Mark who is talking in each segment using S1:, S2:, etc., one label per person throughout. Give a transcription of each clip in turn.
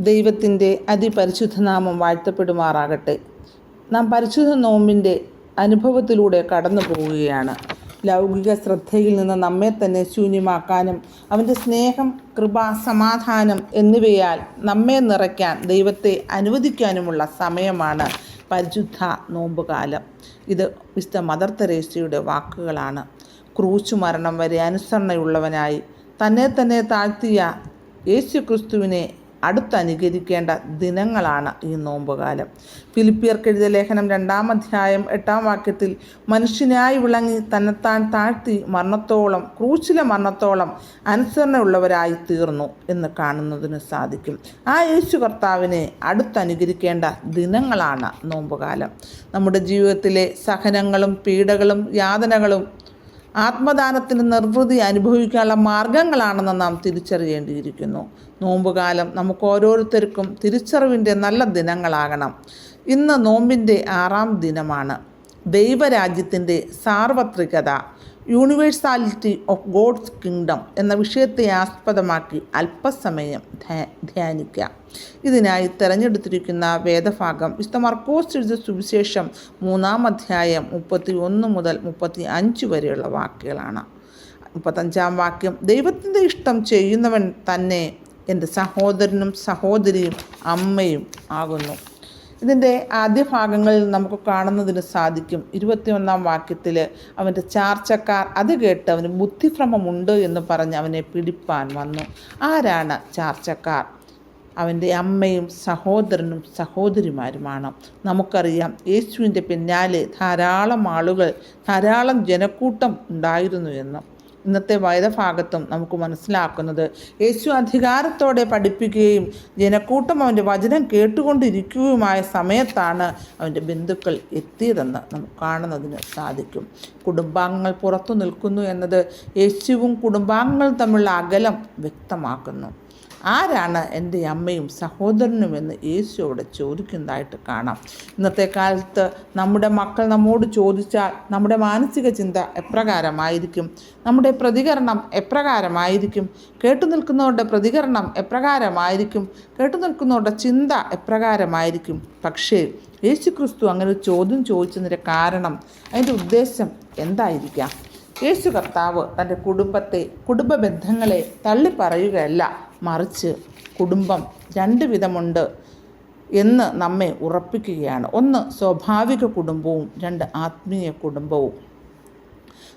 S1: ദൈവത്തിന്റെ അതിപരിശുദ്ധനാമം വാഴ്ത്തപ്പെടുമാറാകട്ടെ. നാം പരിശുദ്ധ നോമ്പിന്റെ അനുഭവത്തിലൂടെ കടന്നു പോവുകയാണ്. ലൗകിക ശ്രദ്ധയിൽ നിന്ന് നമ്മെ തന്നെ ശൂന്യമാക്കാനും അവന്റെ സ്നേഹം കൃപ സമാധാനം എന്നിവയാൽ നമ്മെ നിറയ്ക്കാൻ ദൈവത്തെ അനുവദിക്കാനുമുള്ള സമയമാണ് പരിശുദ്ധ നോമ്പുകാലം. ഇത് മിസ്റ്റർ മദർ തെരേസയുടെ വാക്കുകളാണ്. ക്രൂശു മരണം വരെ അനുസരണയുള്ളവനായി തന്നെ തന്നെ താഴ്ത്തിയ യേശു ക്രിസ്തുവിനെ അടുത്തനുകരിക്കേണ്ട ദിനങ്ങളാണ് ഈ നോമ്പുകാലം. ഫിലിപ്പിയർക്കെഴുതിയ ലേഖനം രണ്ടാം അധ്യായം എട്ടാം വാക്യത്തിൽ മനുഷ്യനായി വിളങ്ങി തന്നെത്താൻ താഴ്ത്തി മരണത്തോളം ക്രൂശിലെ മരണത്തോളം അനുസരണയുള്ളവരായി തീർന്നു എന്ന് കാണുന്നതിന് സാധിക്കും. ആ യേശു കർത്താവിനെ അടുത്തനുകരിക്കേണ്ട ദിനങ്ങളാണ് നോമ്പുകാലം. നമ്മുടെ ജീവിതത്തിലെ സഹനങ്ങളും പീഡകളും യാതനകളും ആത്മദാനത്തിന് നിർവൃതി അനുഭവിക്കാനുള്ള മാർഗങ്ങളാണെന്ന് നാം തിരിച്ചറിയേണ്ടിയിരിക്കുന്നു. നോമ്പുകാലം നമുക്ക് ഓരോരുത്തർക്കും തിരിച്ചറിവിന്റെ നല്ല ദിനങ്ങളാകണം. ഇന്ന് നോമ്പിന്റെ ആറാം ദിനമാണ്. ദൈവരാജ്യത്തിന്റെ സാർവത്രികത യൂണിവേഴ്സാലിറ്റി ഓഫ് ഗോഡ്സ് കിങ്ഡം എന്ന വിഷയത്തെ ആസ്പദമാക്കി അല്പസമയം ധ്യാനിക്കാം. ഇതിനായി തിരഞ്ഞെടുത്തിരിക്കുന്ന വേദഭാഗം വിശുദ്ധ മർക്കോസ് എഴുത സുവിശേഷം മൂന്നാം അധ്യായം മുപ്പത്തി ഒന്ന് മുതൽ മുപ്പത്തി അഞ്ച് വരെയുള്ള വാക്കുകളാണ് മുപ്പത്തഞ്ചാം വാക്യം ദൈവത്തിന്റെ ഇഷ്ടം ചെയ്യുന്നവൻ തന്നെ എന്റെ സഹോദരനും സഹോദരിയും അമ്മയും ആകുന്നു. ഇതിന്റെ ആദ്യ ഭാഗങ്ങളിൽ നമുക്ക് കാണുന്നതിന് സാധിക്കും. ഇരുപത്തിയൊന്നാം വാക്യത്തിൽ അവന്റെ ചാർച്ചക്കാർ അത് കേട്ട് അവന് ബുദ്ധിഭ്രമമുണ്ട് എന്ന് പറഞ്ഞ് അവനെ പിടിപ്പാൻ വന്നു. ആരാണ് ചാർച്ചക്കാർ? അവന്റെ അമ്മയും സഹോദരനും സഹോദരിമാരുമാണ്. നമുക്കറിയാം യേശുവിന്റെ പിന്നാലെ ധാരാളം ആളുകൾ ധാരാളം ജനക്കൂട്ടം ഉണ്ടായിരുന്നു എന്ന്. ഇന്നത്തെ വേദഭാഗത്തും നമുക്ക് മനസ്സിലാക്കുന്നത്. യേശു അധികാരത്തോടെ പഠിപ്പിക്കുകയും ജനക്കൂട്ടം അവന്റെ വചനം കേട്ടുകൊണ്ടിരിക്കുകയുമായ സമയത്താണ് അവന്റെ ബന്ധുക്കൾ എത്തിയതെന്ന് നമുക്ക് കാണുന്നതിന് സാധിക്കും. കുടുംബാംഗങ്ങൾ പുറത്തു നിൽക്കുന്നു എന്നത് യേശുവും കുടുംബാംഗങ്ങളും തമ്മിലുള്ള അകലം വ്യക്തമാക്കുന്നു. ആരാണ് എന്റെ അമ്മയും സഹോദരനുമെന്ന് യേശു അവിടെ ചോദിക്കുന്നതായിട്ട് കാണാം. ഇന്നത്തെ കാലത്ത് നമ്മുടെ മക്കൾ നമ്മോട് ചോദിച്ചാൽ നമ്മുടെ മാനസിക ചിന്ത എപ്രകാരമായിരിക്കും? നമ്മുടെ പ്രതികരണം എപ്രകാരമായിരിക്കും? കേട്ടു നിൽക്കുന്നവരുടെ പ്രതികരണം എപ്രകാരമായിരിക്കും? കേട്ടു നിൽക്കുന്നവരുടെ ചിന്ത എപ്രകാരമായിരിക്കും? പക്ഷേ യേശുക്രിസ്തു അങ്ങനെ ചോദ്യം ചോദിച്ചതിന്റെ കാരണം അതിന്റെ ഉദ്ദേശം എന്തായിരിക്കാം? യേശു കർത്താവ് തന്റെ കുടുംബത്തെ കുടുംബ ബന്ധങ്ങളെ തള്ളിപ്പറയുകയല്ല. മറിച്ച് കുടുംബം രണ്ട് വിധമുണ്ട് എന്ന് നമ്മെ ഉറപ്പിക്കുകയാണ്. ഒന്ന് സ്വാഭാവിക കുടുംബവും രണ്ട് ആത്മീയ കുടുംബവും.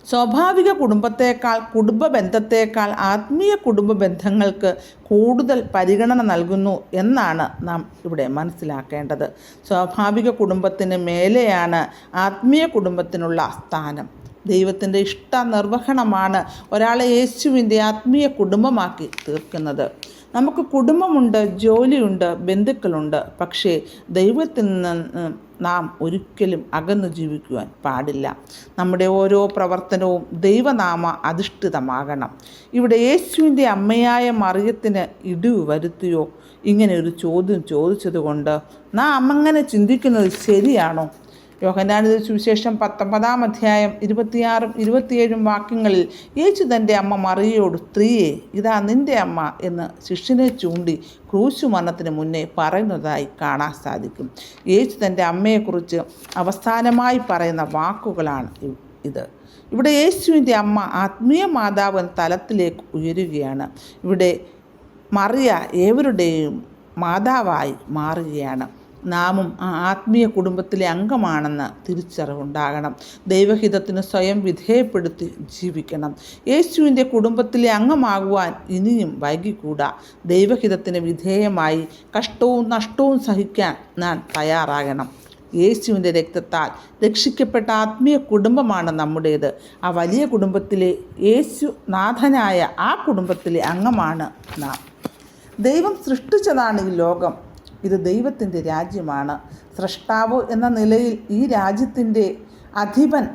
S1: സ്വാഭാവിക കുടുംബത്തേക്കാൾ കുടുംബ ബന്ധത്തേക്കാൾ ആത്മീയ കുടുംബ ബന്ധങ്ങൾക്ക് കൂടുതൽ പരിഗണന നൽകുന്നു എന്നാണ് നാം ഇവിടെ മനസ്സിലാക്കേണ്ടത്. സ്വാഭാവിക കുടുംബത്തിന് മേലെയാണ് ആത്മീയ കുടുംബത്തിനുള്ള സ്ഥാനം. ദൈവത്തിന്റെ ഇഷ്ട നിർവഹണമാണ് ഒരാളെ യേശുവിന്റെ ആത്മീയ കുടുംബമാക്കി തീർക്കുന്നത്. നമുക്ക് കുടുംബമുണ്ട് ജോലിയുണ്ട് ബന്ധുക്കളുണ്ട്. പക്ഷേ ദൈവത്തിൽ നിന്ന് നാം ഒരിക്കലും അകന്നു ജീവിക്കുവാൻ പാടില്ല. നമ്മുടെ ഓരോ പ്രവർത്തനവും ദൈവനാമ അധിഷ്ഠിതമാകണം. ഇവിടെ യേശുവിന്റെ അമ്മയായ മറിയത്തിന് ഇടിവ് വരുത്തിയോ? ഇങ്ങനെ ഒരു ചോദ്യം ചോദിച്ചതുകൊണ്ട് നാം അങ്ങനെ ചിന്തിക്കുന്നത് ശരിയാണോ? യോഹനാനിത സുവിശേഷം പത്തൊമ്പതാം അധ്യായം ഇരുപത്തിയാറും ഇരുപത്തിയേഴും വാക്യങ്ങളിൽ യേശു തന്റെ അമ്മ മറിയയോട് സ്ത്രീയെ ഇതാ നിന്റെ അമ്മ എന്ന് ശിഷ്യനെ ചൂണ്ടി ക്രൂശു മരണത്തിന് മുന്നേ പറയുന്നതായി കാണാൻ സാധിക്കും. യേശു തന്റെ അമ്മയെക്കുറിച്ച് അവസാനമായി പറയുന്ന വാക്കുകളാണ് ഇത്. ഇവിടെ യേശുവിന്റെ അമ്മ ആത്മീയ മാതാവ് എന്ന തലത്തിലേക്ക് ഉയരുകയാണ്. ഇവിടെ മറിയ ഏവരുടെയും മാതാവായി മാറുകയാണ്. നാമും ആ ആത്മീയ കുടുംബത്തിലെ അംഗമാണെന്ന് തിരിച്ചറിവുണ്ടാകണം. ദൈവഹിതത്തിന് സ്വയം വിധേയപ്പെടുത്തി ജീവിക്കണം. യേശുവിന്റെ കുടുംബത്തിലെ അംഗമാകുവാൻ ഇനിയും വൈകിക്കൂടാ. ദൈവഹിതത്തിന് വിധേയമായി കഷ്ടവും നഷ്ടവും സഹിക്കാൻ ഞാൻ തയ്യാറാകണം. യേശുവിന്റെ രക്തത്താൽ രക്ഷിക്കപ്പെട്ട ആത്മീയ കുടുംബമാണ് നമ്മുടേത്. ആ വലിയ കുടുംബത്തിലെ യേശു നാഥനായ ആ കുടുംബത്തിലെ അംഗമാണ് നാം. ദൈവം സൃഷ്ടിച്ചതാണ് ഈ ലോകം. ഇത് ദൈവത്തിന്റെ രാജ്യമാണ്. സൃഷ്ടാവ് എന്ന നിലയിൽ ഈ രാജ്യത്തിന്റെ അധിപൻ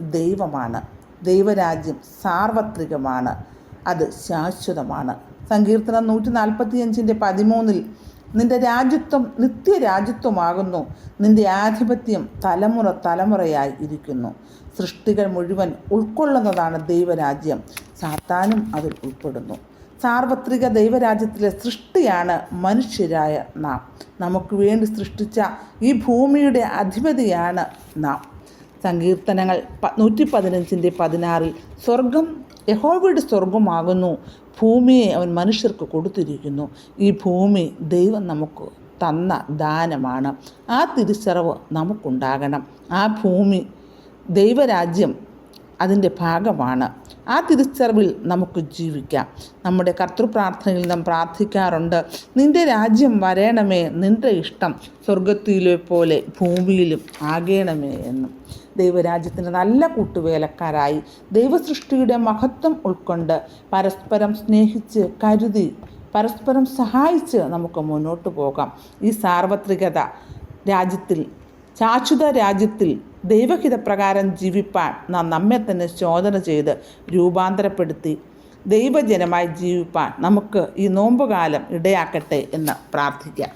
S1: ദൈവമാണ്. ദൈവരാജ്യം സാർവത്രികമാണ്. അത് ശാശ്വതമാണ്. സങ്കീർത്തനം നൂറ്റി നാൽപ്പത്തിയഞ്ചിന്റെ പതിമൂന്നിൽ നിന്റെ രാജ്യത്വം നിത്യരാജ്യത്വമാകുന്നു. നിന്റെ ആധിപത്യം തലമുറ തലമുറയായി ഇരിക്കുന്നു. സൃഷ്ടികൾ മുഴുവൻ ഉൾക്കൊള്ളുന്നതാണ് ദൈവരാജ്യം. സാത്താനും അതിൽ ഉൾപ്പെടുന്നു. സാർവത്രിക ദൈവരാജ്യത്തിലെ സൃഷ്ടിയാണ് മനുഷ്യരായ നാം. നമുക്ക് വേണ്ടി സൃഷ്ടിച്ച ഈ ഭൂമിയുടെ അധിപതിയാണ് നാം. സങ്കീർത്തനങ്ങൾ നൂറ്റി പതിനഞ്ചിന്റെ പതിനാറിൽ സ്വർഗം യഹോവയുടെ സ്വർഗമാകുന്നു. ഭൂമിയെ അവൻ മനുഷ്യർക്ക് കൊടുത്തിരിക്കുന്നു. ഈ ഭൂമി ദൈവം നമുക്ക് തന്ന ദാനമാണ്. ആ തിരിച്ചറിവ് നമുക്കുണ്ടാകണം. ആ ഭൂമി ദൈവരാജ്യം അതിന്റെ ഭാഗമാണ്. ആ തിരിച്ചറിവിൽ നമുക്ക് ജീവിക്കാം. നമ്മുടെ കർത്തൃപ്രാർത്ഥനയിൽ നാം പ്രാർത്ഥിക്കാറുണ്ട്. നിന്റെ രാജ്യം വരേണമേ നിന്റെ ഇഷ്ടം സ്വർഗത്തിലെ പോലെ ഭൂമിയിലും ആകേണമേ എന്നും. ദൈവരാജ്യത്തിന് നല്ല കൂട്ടുവേലക്കാരായി ദൈവസൃഷ്ടിയുടെ മഹത്വം ഉൾക്കൊണ്ട് പരസ്പരം സ്നേഹിച്ച് കരുതി പരസ്പരം സഹായിച്ച് നമുക്ക് മുന്നോട്ട് പോകാം. ഈ സാർവത്രികത രാജ്യത്തിൽ ശാശ്വത രാജ്യത്തിൽ ദൈവഹിതപ്രകാരം ജീവിപ്പാൻ നാം നമ്മെ തന്നെ ചോദന ചെയ്ത് രൂപാന്തരപ്പെടുത്തി ദൈവജനമായി ജീവിപ്പാൻ നമുക്ക് ഈ നോമ്പുകാലം ഇടയാക്കട്ടെ എന്ന് പ്രാർത്ഥിക്കാം.